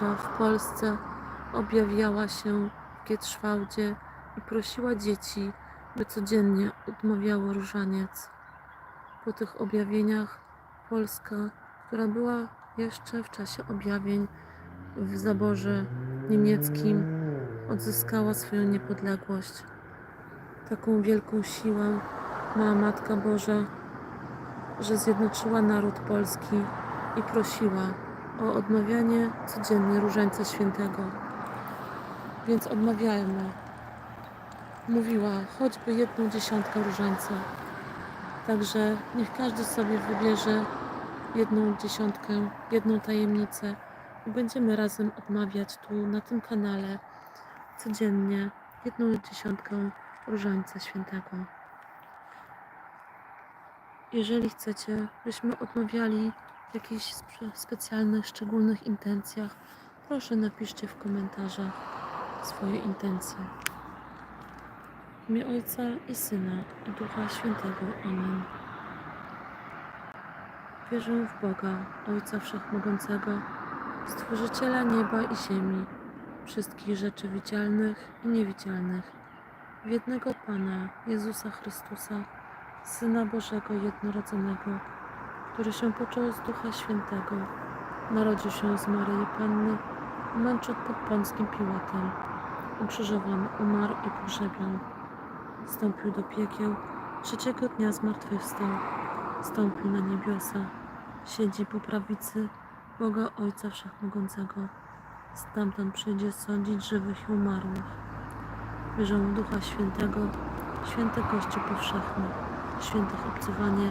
Boża w Polsce objawiała się w Gietrzwałdzie i prosiła dzieci, by codziennie odmawiało różaniec. Po tych objawieniach Polska, która była jeszcze w czasie objawień w zaborze niemieckim, odzyskała swoją niepodległość. Taką wielką siłę ma Matka Boża, że zjednoczyła naród polski i prosiła o odmawianie codziennie Różańca Świętego. Więc odmawiajmy. Mówiła choćby jedną dziesiątkę różańca. Także niech każdy sobie wybierze jedną dziesiątkę, jedną tajemnicę i będziemy razem odmawiać tu na tym kanale codziennie jedną dziesiątkę Różańca Świętego. Jeżeli chcecie, byśmy odmawiali jakichś spe- specjalnych, szczególnych intencjach, proszę napiszcie w komentarzach swoje intencje. W imię Ojca i Syna i Ducha Świętego. Amen. Wierzę w Boga, Ojca Wszechmogącego, Stworzyciela nieba i ziemi, wszystkich rzeczy widzialnych i niewidzialnych, w jednego Pana, Jezusa Chrystusa, Syna Bożego jednorodzonego, który się począł z Ducha Świętego, narodził się z Maryi Panny, męczył pod Pąckim Piłatem, ukrzyżowany, umarł i pogrzebion. Wstąpił do piekieł, trzeciego dnia zmartwychwstał, stąpił na niebiosa, siedzi po prawicy Boga Ojca Wszechmogącego. Stamtąd przyjdzie sądzić żywych i umarłych. Wierzę w Ducha Świętego, święty Kościół powszechny, świętych obcowanie,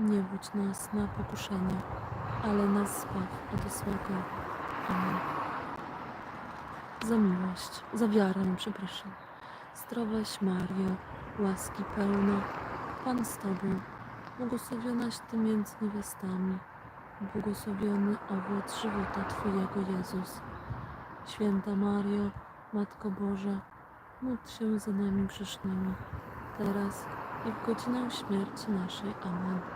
Nie wódź nas na pokuszenie, ale nas zbaw od złego. Amen. Za miłość, za wiarę, przepraszam. Zdrowaś Mario, łaski pełna, Pan z Tobą, błogosławionaś Ty między niewiastami, błogosławiony owoc żywota Twojego Jezus. Święta Mario, Matko Boża, módl się za nami grzesznymi, teraz i w godzinę śmierci naszej. Amen.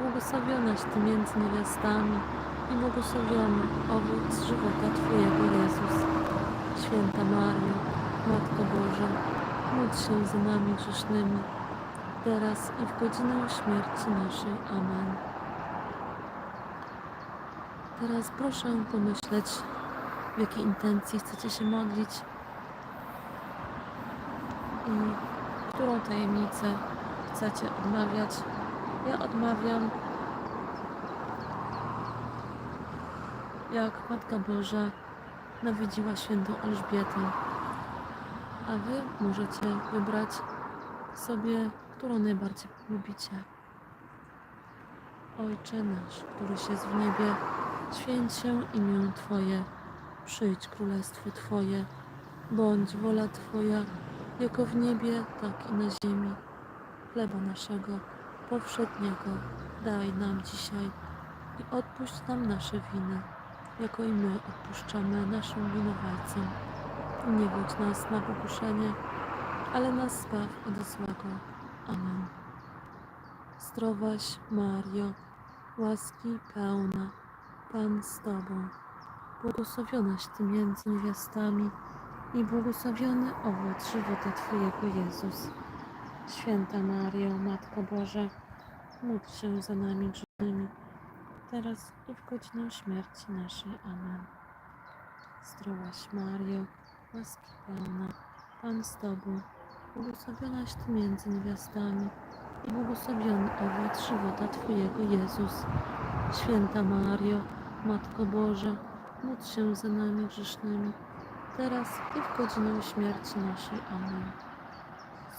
błogosławionaś Ty między niewiastami i błogosławiony owoc żywota Twojego Jezus. Święta Mario, Matko Boża, módl się za nami grzesznymi, teraz i w godzinę śmierci naszej. Amen. Teraz proszę pomyśleć, w jakiej intencji chcecie się modlić i którą tajemnicę chcecie odmawiać. Ja odmawiam, jak Matka Boża nawiedziła świętą Elżbietę, a wy możecie wybrać sobie, którą najbardziej lubicie. Ojcze nasz, któryś jest w niebie, święć się imię Twoje, przyjdź królestwo Twoje, bądź wola Twoja, jako w niebie, tak i na ziemi. Chleba naszego powszedniego daj nam dzisiaj i odpuść nam nasze winy, jako i my odpuszczamy naszym winowajcom. Nie wódź nas na pokuszenie, ale nas zbaw od złego. Amen. Zdrowaś Mario, łaski pełna, Pan z Tobą, błogosławionaś Ty między niewiastami i błogosławiony owoc żywota Twojego Jezus. Święta Mario, Matko Boża, módl się za nami grzesznymi, teraz i w godzinę śmierci naszej. Amen. Zdrowaś Mario, łaski pełna, Pan z Tobą, błogosławionaś Ty między niewiastami i błogosławiony owoc żywota Twojego Jezus. Święta Mario, Matko Boża, módl się za nami grzesznymi, teraz i w godzinę śmierci naszej. Amen.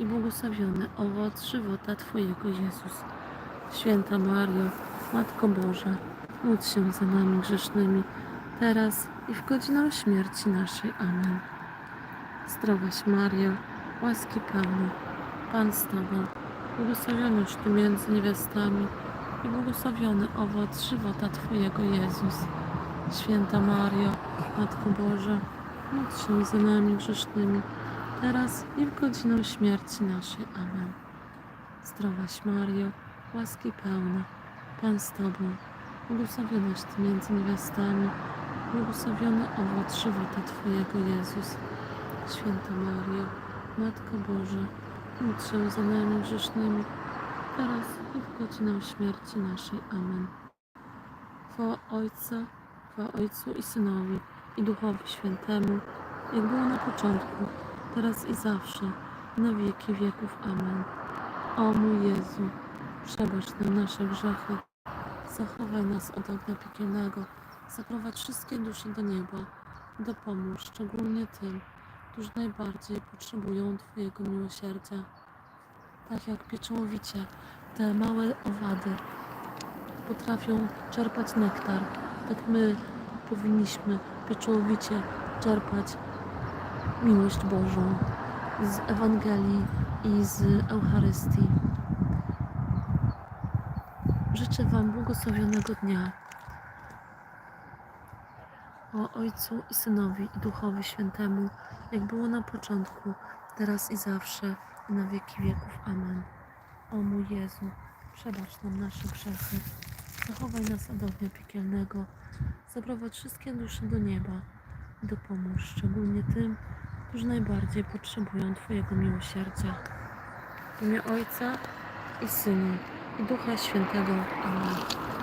i błogosławiony owoc żywota Twojego Jezus. Święta Mario, Matko Boża, módl się za nami grzesznymi, teraz i w godzinę śmierci naszej. Amen. Zdrowaś Mario, łaski pełna, Pan z Tobą, błogosławionaś Ty między niewiastami i błogosławiony owoc żywota Twojego Jezus. Święta Mario, Matko Boża, módl się za nami grzesznymi, teraz i w godzinę śmierci naszej. Amen. Zdrowaś Mario, łaski pełna, Pan z Tobą, błogosławionaś Ty między niewiastami, błogosławiony owoc żywota Twojego Jezus. Święta Mario, Matko Boża, módl się za nami grzesznymi, teraz i w godzinę śmierci naszej. Amen. Chwała Ojca, chwała Ojcu i Synowi i Duchowi Świętemu, jak było na początku, teraz i zawsze, na wieki wieków. Amen. O mój Jezu, przebacz nam nasze grzechy, zachowaj nas od ognia piekielnego, zaprowadź wszystkie dusze do nieba, dopomóż szczególnie tym, którzy najbardziej potrzebują Twojego miłosierdzia. Tak jak pieczołowicie te małe owady potrafią czerpać nektar, tak my powinniśmy pieczołowicie czerpać miłość Bożą z Ewangelii i z Eucharystii. Życzę Wam błogosławionego dnia. O Ojcu i Synowi i Duchowi Świętemu, jak było na początku, teraz i zawsze, i na wieki wieków. Amen. O mój Jezu, przebacz nam nasze grzechy, zachowaj nas od ognia piekielnego, zaprowadź wszystkie dusze do nieba i dopomóż szczególnie tym, którzy najbardziej potrzebują Twojego miłosierdzia. W imię Ojca i Syna i Ducha Świętego. Amen.